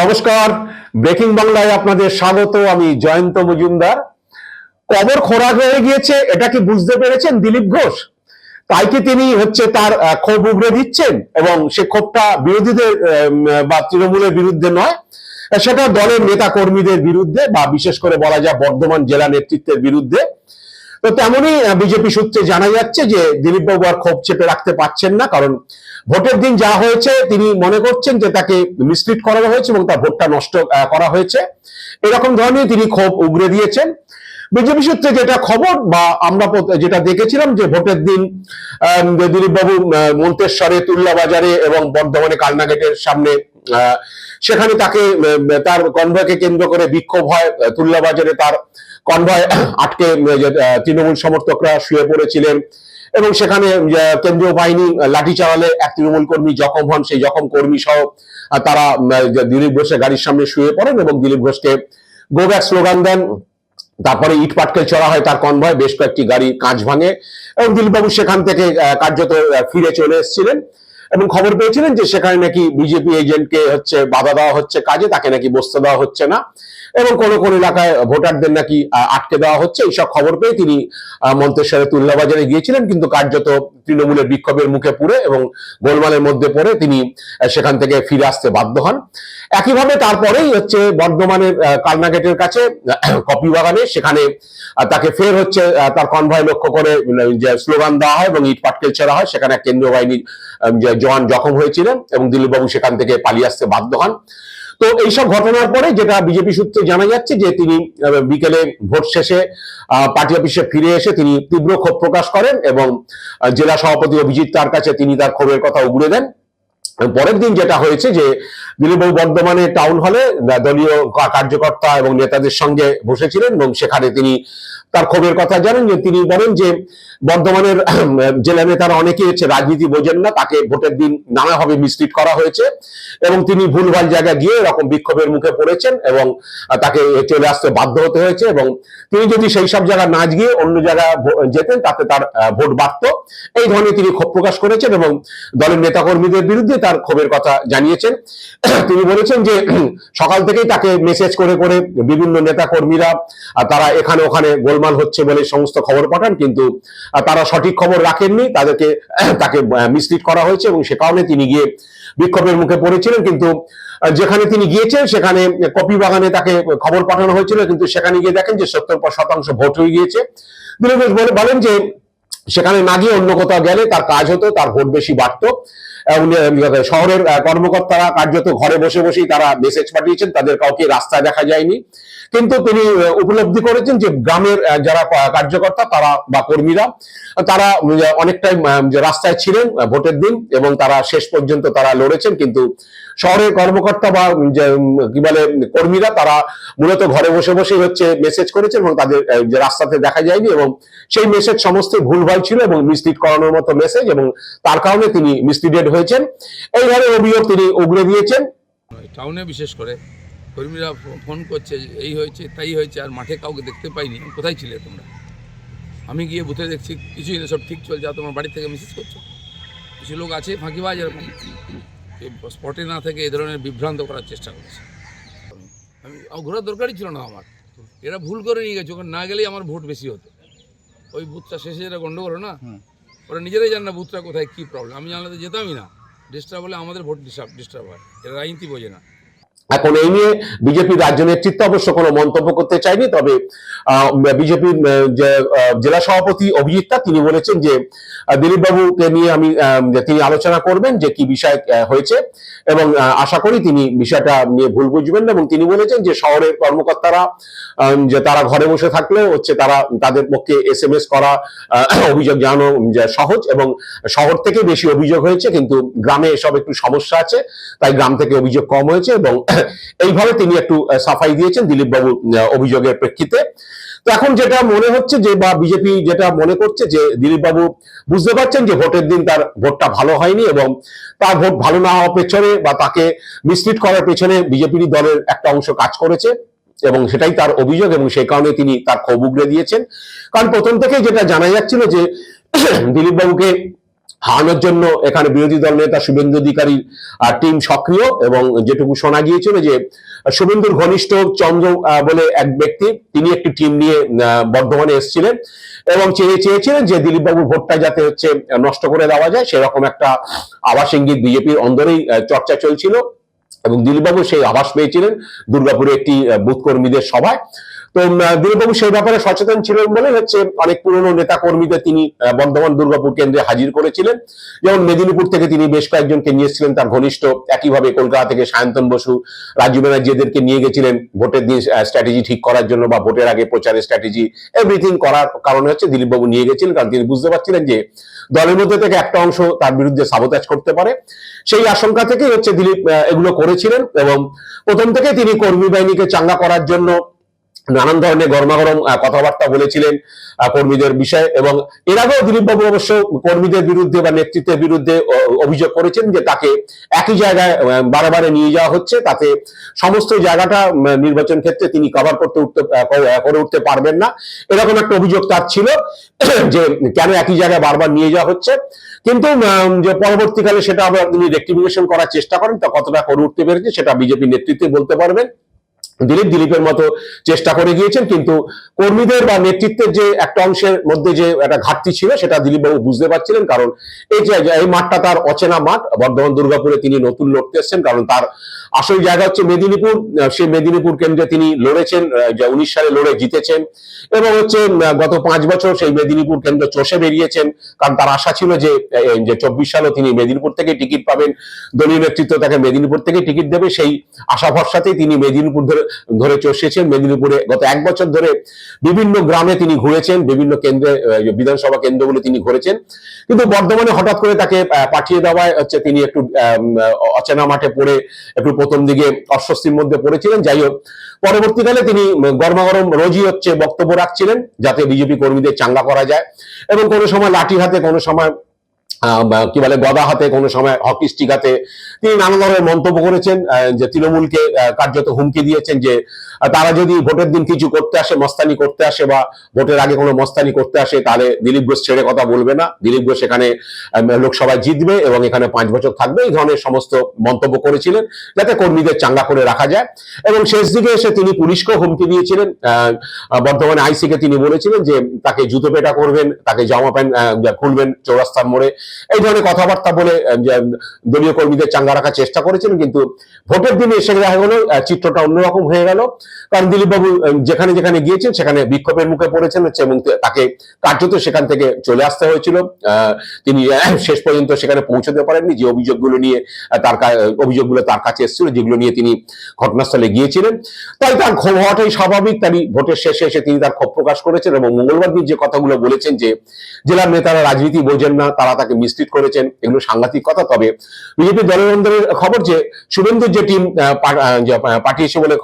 নমস্কার। ব্রেকিং বাংলায় আপনাদের স্বাগত, আমি জয়ন্ত মজুমদার। কবর খোরাক হয়ে গিয়েছে, এটা কি বুঝতে পেরেছেন দিলীপ ঘোষ? তাই কি তিনি হচ্ছে তার ক্ষোভ উগড়ে দিচ্ছেন এবং সে ক্ষোভটা বিরোধীদের বা তৃণমূলের বিরুদ্ধে নয়, সেটা দলের নেতা কর্মীদের বিরুদ্ধে বা বিশেষ করে বলা যায় বর্ধমান জেলা নেতৃত্বের বিরুদ্ধে। তো তেমনই বিজেপি সূত্রে জানা যাচ্ছে যে দিলীপ বাবু আর ক্ষোভ চেপে রাখতে পারছেন না, কারণ ভোটের দিন যা হয়েছে তিনি মনে করছেন যে তাকে মিসলিড করা হয়েছে এবং তার ভোটটা নষ্ট করা হয়েছে। এরকম ধরনের তিনি ক্ষোভ উগরে দিয়েছেন। বিজেপি সূত্রে যেটা খবর বা আমরা যেটা দেখেছিলাম যে ভোটের দিন আহ, দিলীপ বাবু মন্তেশ্বরে তুল্লা বাজারে এবং বর্ধমানে কালনাগেটের সামনে সেখানে তাকে তার কনভয়কে কেন্দ্র করে বিক্ষোভ হয়। তুল্লা বাজারে তার কনভয় আটকে তৃণমূল সমর্থকরা শুয়ে পড়েছিলেন। এবং সেখানে কেন্দ্রীয় বাহিনী লাঠি চালালে এক তৃণমূল কর্মী জখম হন। সেই জখম কর্মী সহ তারা দিলীপ ঘোষের গাড়ির সামনে শুয়ে পড়েন এবং দিলীপ ঘোষকে গো ব্যাক স্লোগান দেন। তারপরে ইট পাটকেল চড়া হয় তার কনভয়। বেশ কয়েকটি গাড়ি কাঁচ ভাঙে এবং দিলীপবাবু সেখান থেকে কার্যত ফিরে চলে এসেছিলেন। এবং খবর পেয়েছিলেন যে সেখানে নাকি বিজেপি এজেন্টকে হচ্ছে বাধা দেওয়া হচ্ছে কাজে তাকে নাকি বসতে দেওয়া হচ্ছে না। এবং কোনো কোনো এলাকায় ভোটারদের নাকি আটকে দেওয়া হচ্ছে এইসব খবর পেয়ে তিনি আহ, মন্তেশ্বরে তুল্লাবাজারে গিয়েছিলেন কিন্তু কার্যত তৃণমূলের বিক্ষোভের মুখে পড়ে এবং গোলমালের মধ্যে পড়ে তিনি সেখান থেকে ফিরে আসতে বাধ্য হন। একইভাবে তারপরেই হচ্ছে বর্ধমানের কালনাগেটের কাছে আহ, কপিবাগানে সেখানে তাকে ফের হচ্ছে তার কনভয় লক্ষ্য করে যে স্লোগান দেওয়া হয় এবং ইট পাটকেল ছেড়া হয় সেখানে কেন্দ্রীয় বাহিনীর যে জওয়ান জখম হয়েছিলেন এবং দিলীপবাবু সেখান থেকে পালিয়ে আসতে বাধ্য হন। তো এইসব ঘটনার পরে যেটা বিজেপি সূত্রে জানা যাচ্ছে যে তিনি বিকেলে ভোট শেষে পার্টি অফিসে ফিরে এসে তিনি তীব্র ক্ষোভ প্রকাশ করেন এবং জেলা সভাপতি অভিজিৎ তার কাছে তিনি তার ক্ষোভের কথা উগড়ে দেন। পরের দিন যেটা হয়েছে যে দিলীপবাবু বর্ধমানে টাউন হলে দলীয় কার্যকর্তা এবং নেতাদের সঙ্গে বসেছিলেন এবং সেখানে তিনি তার ক্ষোভের কথা জানেন যে তিনি বলেন যে বর্ধমানের জেলা নেতারা হচ্ছে রাজনীতি বোঝেন না, তাকে ভোটের দিন নানাভাবে মিসলিড করা হয়েছে এবং তিনি ভুলভাল জায়গায় গিয়ে এরকম বিক্ষোভের মুখে পড়েছেন এবং তাকে চলে আসতে বাধ্য হতে হয়েছে এবং তিনি যদি সেই সব জায়গায় না গিয়ে অন্য জায়গায় যেতেন তাতে তার ভোট বাড়ত। এই ধরনের তিনি ক্ষোভ প্রকাশ করেছেন এবং দলের নেতাকর্মীদের বিরুদ্ধে তার ক্ষোভের কথা জানিয়েছেন। তিনি বলেছেন যে, সকাল থেকেই তাকে মেসেজ করে করে বিভিন্ন নেতা কর্মীরা তারা এখানে ওখানে গোলমাল হচ্ছে বলে সমস্ত খবর পাঠান, কিন্তু তারা সঠিক খবর রাখেননি। তাদেরকে, তাকে মিসলিড করা হয়েছে এবং সে কারণে তিনি গিয়ে বিক্ষোভের মুখে পড়েছিলেন। কিন্তু যেখানে তিনি গিয়েছেন, সেখানে কপি বাগানে তাকে খবর পাঠানো হয়েছিল, কিন্তু সেখানে গিয়ে দেখেন যে সত্তর শতাংশ ভোট হয়ে গিয়েছে ঘোষ বলেন যে সেখানে না গিয়ে অন্য কোথাও গেলে তার কাজ হতো, তার ভোট বেশি বাড়তো। শহরের কর্মকর্তারা কার্যত ঘরে বসে বসেই তারা মেসেজ পাঠিয়েছেন, তাদের কাউকে রাস্তায় দেখা যায়নি। কিন্তু তিনি উপলব্ধি করেছেন যে গ্রামের যারা কার্যকর্তা তারা বা কর্মীরা, তারা অনেকটাই রাস্তায় ছিলেন ভোটের দিন এবং তারা শেষ পর্যন্ত তারা লড়েছেন। কিন্তু শহরের কর্মকর্তা বা কি বলে, কর্মীরা তারা মূলত ঘরে বসে বসেই হচ্ছে মেসেজ করেছেন এবং তাদের রাস্তাতে দেখা যায়নি এবং সেই মেসেজ সমস্ত ভুলভাল ছিল এবং মিসলিড করানোর মতো মেসেজ এবং তার কারণে তিনি মিসলিডেড হয়েছেন। এই ধরনের অভিযোগ তিনি উগড়ে দিয়েছেন। টাউনে বিশেষ করে কর্মীরা ফোন করছে এই হয়েছে, তাই হয়েছে, আর মাঠে কাউকে দেখতে পাইনি। কোথায় ছিলে তোমরা? আমি গিয়ে বুথে দেখছি, কিছুই না, সব ঠিক চলছে। আর তোমার বাড়ি থেকে মেসেজ করছ? কিছু লোক আছে? ফাঁকিবাজ এরকম? স্পটে না থেকে এই ধরনের বিভ্রান্ত করার চেষ্টা করছে। আমি ঘোরার দরকারই ছিল না আমার। এরা ভুল করে নিয়ে গেছে ওখানে না গেলেই আমার ভোট বেশি হতো। ওই বুথটা শেষে যেটা গন্ডগোল না? ওরা নিজেরাই জানে না বুথটা কোথায় কী প্রবলেম আমি জানলে তো যেতামই না। ডিস্টার্ব হলে আমাদের ভোট ডিস্টার্ব ডিস্টার্ব হয়। এরা রাজনীতি বোঝে না। এখন এই নিয়ে বিজেপির রাজ্য নেতৃত্ব অবশ্য কোনো মন্তব্য করতে চায়নি তবে বিজেপির জেলা সভাপতি অভিজিৎটা তিনি বলেছেন যে আহ, দিলীপ বাবুকে নিয়ে আমি তিনি আলোচনা করবেন যে কি বিষয় হয়েছে এবং আশা করি তিনি বিষয়টা নিয়ে ভুল বুঝবেন এবং তিনি বলেছেন যে শহরের কর্মকর্তারা যে তারা ঘরে বসে থাকলে হচ্ছে তারা তাদের পক্ষে এস এম এস করা অভিযোগ জানানো সহজ এবং শহর থেকে বেশি অভিযোগ হয়েছে কিন্তু গ্রামে এসব একটু সমস্যা আছে তাই গ্রাম থেকে অভিযোগ কম হয়েছে এবং এইভাবে তিনি একটু সাফাই দিয়েছেন দিলীপ বাবু অভিযোগের প্রেক্ষিতে। তো এখন যেটা মনে হচ্ছে যে, বা বিজেপি যেটা মনে করছে যে দিলীপ বাবু বুঝতে পারছেন যে, ভোটের দিন তার ভোটটা ভালো হয়নি এবং তার ভোট ভালো না হওয়ার পেছনে বা তাকে মিসলিড করার পেছনে বিজেপির দলের একটা অংশ কাজ করেছে এবং সেটাই তার অভিযোগ এবং সেই কারণে তিনি তার ক্ষোভ উগড়ে দিয়েছেন। কারণ প্রথম থেকেই যেটা জানা যাচ্ছিল যে দিলীপ বাবুকে হারানোর জন্য এখানে বিরোধী দল নেতা শুভেন্দু অধিকারীর টিম সক্রিয় এবং যেটুকু শোনা গিয়েছিল যে, শুভেন্দুর ঘনিষ্ঠ চন্দ্র বলে এক ব্যক্তি, তিনি একটি টিম নিয়ে বর্ধমানে এসেছিলেন এবং চেয়ে, চেয়েছিলেন যে দিলীপবাবুর ভোটটা যাতে হচ্ছে, নষ্ট করে দেওয়া যায়, সেরকম একটা আবাস ইঙ্গিত বিজেপির অন্দরেই চর্চা চলছিল এবং দিলীপবাবু সেই আভাস পেয়েছিলেন দুর্গাপুরে একটি বুথ কর্মীদের সভায়। তো দিলীপবাবু সেই ব্যাপারে সচেতন ছিলেন বলে হচ্ছে অনেক পুরনো নেতা কর্মীদের তিনি বর্ধমান দুর্গাপুর কেন্দ্রে হাজির করেছিলেন। যেমন মেদিনীপুর থেকে তিনি বেশ কয়েকজনকে নিয়ে এসেছিলেন, তার ঘনিষ্ঠ একইভাবে কলকাতা থেকে সায়ন্তন বসু, রাজীব ব্যানার্জি এদেরকে নিয়ে গেছিলেন ভোটের দিন স্ট্র্যাটেজি ঠিক করার জন্য বা ভোটের আগে প্রচারের স্ট্র্যাটেজি এভরিথিং করার কারণে হচ্ছে দিলীপবাবু নিয়ে গেছিলেন, কারণ তিনি বুঝতে পারছিলেন যে দলের মধ্যে থেকে একটা অংশ তার বিরুদ্ধে সাবোতাজ করতে পারে। সেই আশঙ্কা থেকেই হচ্ছে দিলীপ এগুলো করেছিলেন এবং প্রথম থেকে তিনি কর্মী বাহিনীকে চাঙ্গা করার জন্য নানান ধরনের গরমাগরম কথাবার্তা বলেছিলেন কর্মীদের বিষয়ে এবং এর আগেও দিলীপবাবু অবশ্য কর্মীদের বিরুদ্ধে বা নেতৃত্বের বিরুদ্ধে অভিযোগ করেছেন যে তাকে একই জায়গায় বারে নিয়ে যাওয়া হচ্ছে। তাতে সমস্ত জায়গাটা নির্বাচন ক্ষেত্রে তিনি কভার করতে উঠতে করে- উঠতে পারবেন না। এরকম একটা অভিযোগ তার ছিল যে কেন একই জায়গায় বারবার নিয়ে যাওয়া হচ্ছে। কিন্তু যে পরবর্তীকালে সেটা আবার তিনি রেক্টিফিকেশন করার চেষ্টা করেন, তা কতটা করে উঠতে পেরেছে সেটা বিজেপি নেতৃত্বে বলতে পারবেন। দিলীপ দিলীপের মতো চেষ্টা করে গিয়েছেন, কিন্তু কর্মীদের বা নেতৃত্বের যে একটা অংশের মধ্যে যে একটা ঘাটতি ছিল, সেটা দিলীপবাবু বুঝতে পারছিলেন, কারণ এই এই মাঠটা তার অচেনা মাঠ, বর্ধমান দুর্গাপুরে তিনি নতুন লড়তে এসছেন, কারণ তার আসল জায়গা হচ্ছে মেদিনীপুর, সেই মেদিনীপুর কেন্দ্রে তিনি লড়েছেন যে উনিশ সালে লড়ে জিতেছেন, এবং হচ্ছে গত পাঁচ বছর সেই মেদিনীপুর কেন্দ্র চষে বেরিয়েছেন, কারণ তার আশা ছিল যে যে চব্বিশ সালে তিনি মেদিনীপুর থেকে টিকিট পাবেন, দলীয় নেতৃত্ব তাকে মেদিনীপুর থেকে টিকিট দেবে, সেই আশা ভরসাতেই তিনি মেদিনীপুর ধরে ধরে চষেছেন মেদিনীপুরে। গত এক বছর ধরে বিভিন্ন গ্রামে তিনি ঘুরেছেন, বিভিন্ন কেন্দ্রে বিধানসভা কেন্দ্রগুলো তিনি ঘুরেছেন। কিন্তু বর্ধমানে হঠাৎ করে তাকে পাঠিয়ে দেওয়ায় হচ্ছে তিনি একটু অচেনা মাঠে পড়ে একটু প্রথম দিকে অস্বস্তির মধ্যে পড়েছিলেন। যাই হোক, পরবর্তীকালে তিনি গরমাগরম রোজই হচ্ছে বক্তব্য রাখছিলেন, যাতে বিজেপি কর্মীদের চাঙ্গা করা যায়। এবং কোনো সময় লাঠি হাতে, কোনো সময় কি বলে, গদা হাতে কোনো সময় হকি স্টিক হাতে তিনি নানা ধরনের মন্তব্য করেছেন যে তৃণমূলকে কার্যত হুমকি দিয়েছেন যে তারা যদি ভোটের দিন কিছু করতে আসে, মস্তানি করতে আসে বা ভোটের আগে কোনো মস্তানি করতে আসে, তাহলে দিলীপ ঘোষ ছেড়ে কথা বলবে না। দিলীপ ঘোষ এখানে লোকসভায় জিতবে এবং এখানে পাঁচ বছর থাকবে, এই ধরনের সমস্ত মন্তব্য করেছিলেন, যাতে কর্মীদের চাঙ্গা করে রাখা যায়। এবং শেষ দিকে এসে তিনি পুলিশকেও হুমকি দিয়েছিলেন বর্তমানে আইসিকে তিনি বলেছিলেন যে, তাকে জুতো পেটা করবেন, তাকে জামা প্যান্ট খুলবেন, চৌরাস্তার মোড়ে এই ধরনের কথাবার্তা বলে দলীয় কর্মীদের চাঙ্গা রাখার চেষ্টা করেছেন, কিন্তু ভোটের দিনে এসে দেখা গেল চিত্রটা অন্যরকম হয়ে গেল। কারণ দিলীপবাবু যেখানে যেখানে গিয়েছেন, সেখানে বিক্ষোভের মুখে পড়েছেন এবং তাকে কার্যত সেখান থেকে চলে আসতে হয়েছিল। তিনি শেষ পর্যন্ত সেখানে পৌঁছতে পারেননি। যে অভিযোগগুলো নিয়ে তার অভিযোগগুলো তার কাছে এসেছিল, যেগুলো নিয়ে তিনি ঘটনাস্থলে গিয়েছিলেন। তাই তার ক্ষোভ হওয়াটাই স্বাভাবিক। তারই ভোটের শেষে এসে তিনি তার ক্ষোভ প্রকাশ করেছেন এবং মঙ্গলবার দিন যে কথাগুলো বলেছেন যে, জেলার নেতারা রাজনীতি বোঝেন না, তারা তাকে মিশ্রিত করেছেন, এগুলো সাংঘাতিক কথা। তবে বিজেপি দলের খবর যে, শুভেন্দুর যে টিম পাঠিয়েছে বলে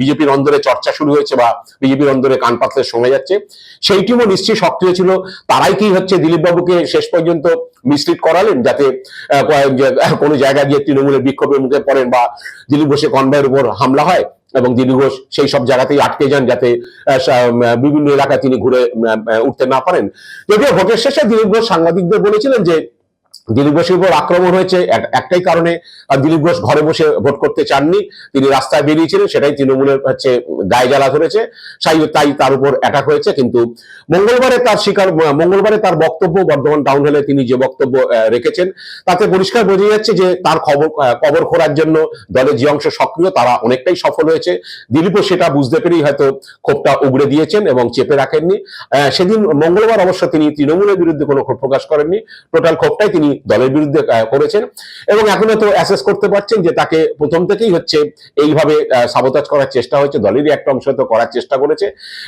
বিজেপির অন্দরে চর্চা শুরু হয়েছে বা বিজেপির অন্দরে কান পাতলে শোনা যাচ্ছে, সেই টিমও নিশ্চয়ই সক্রিয় ছিল। তারাই কি হচ্ছে দিলীপ বাবুকে শেষ পর্যন্ত মিশ্রিত করালেন যাতে কোনো জায়গায় গিয়ে তৃণমূলের বিক্ষোভের মুখে পড়েন বা দিলীপ ঘোষের কনভয়ের উপর হামলা হয়? এবং দিলীপ ঘোষ সেই সব জায়গাতেই আটকে যান যাতে বিভিন্ন এলাকায় তিনি ঘুরে উঠতে না পারেন। যদিও ভোটের শেষে দিলীপ ঘোষ সাংবাদিকদের বলেছিলেন যে দিলীপ ঘোষের উপর আক্রমণ হয়েছে এক- একটাই কারণে দিলীপ ঘোষ ঘরে বসে ভোট করতে চাননি। তিনি রাস্তায় বেরিয়েছিলেন, সেটাই তৃণমূলের হচ্ছে গায়ে জ্বালা ধরেছে। তাই তার উপর অ্যাটাক হয়েছে, কিন্তু মঙ্গলবারে তার স্বীকার মঙ্গলবারে তার বক্তব্য বর্ধমান টাউন হলে তিনি যে বক্তব্য রেখেছেন, তাতে পরিষ্কার বোঝা যাচ্ছে যে তার খবর কবর খোঁড়ার জন্য দলের যে অংশ সক্রিয়, তারা অনেকটাই সফল হয়েছে। দিলীপও সেটা বুঝতে পেরেই হয়তো ক্ষোভটা উগড়ে দিয়েছেন এবং চেপে রাখেননি। সেদিন মঙ্গলবার অবশ্য তিনি তৃণমূলের বিরুদ্ধে কোনো ক্ষোভ প্রকাশ করেননি। টোটাল ক্ষোভটাই তিনি দলের বিরুদ্ধে করেছেন। এবং এখনও তো অ্যাসেস করতে পারছেন যে তাকে প্রথম থেকেই হচ্ছে এইভাবে সাবোতাজ করার চেষ্টা হয়েছে, দলেরই একটা অংশ তো করার চেষ্টা করেছে।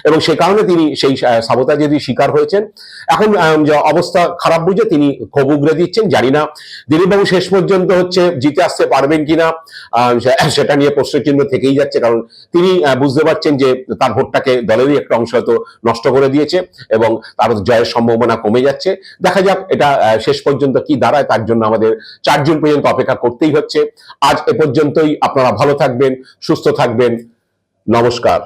এবং সে কারণে তিনি সেই সাবোতাজেরই শিকার হয়েছেন। এখন অবস্থা খারাপ বুঝে তিনি ক্ষোভ উগড়ে দিচ্ছেন। জানি না দিলীপবাবু শেষ পর্যন্ত হচ্ছে জিতে আসতে পারবেন কিনা সেটা নিয়ে প্রশ্নচিহ্ন থেকেই যাচ্ছে। কারণ তিনি বুঝতে পারছেন যে তার ভোটটাকে দলেরই একটা অংশ হয়তো নষ্ট করে দিয়েছে এবং তার জয়ের সম্ভাবনা কমে যাচ্ছে। দেখা যাক এটা শেষ পর্যন্ত কি দাঁড়ায়, তার জন্য আমাদের চারজন পর্যন্ত অপেক্ষা করতেই হচ্ছে। আজ এ পর্যন্তই, আপনারা ভালো থাকবেন, সুস্থ থাকবেন। নমস্কার।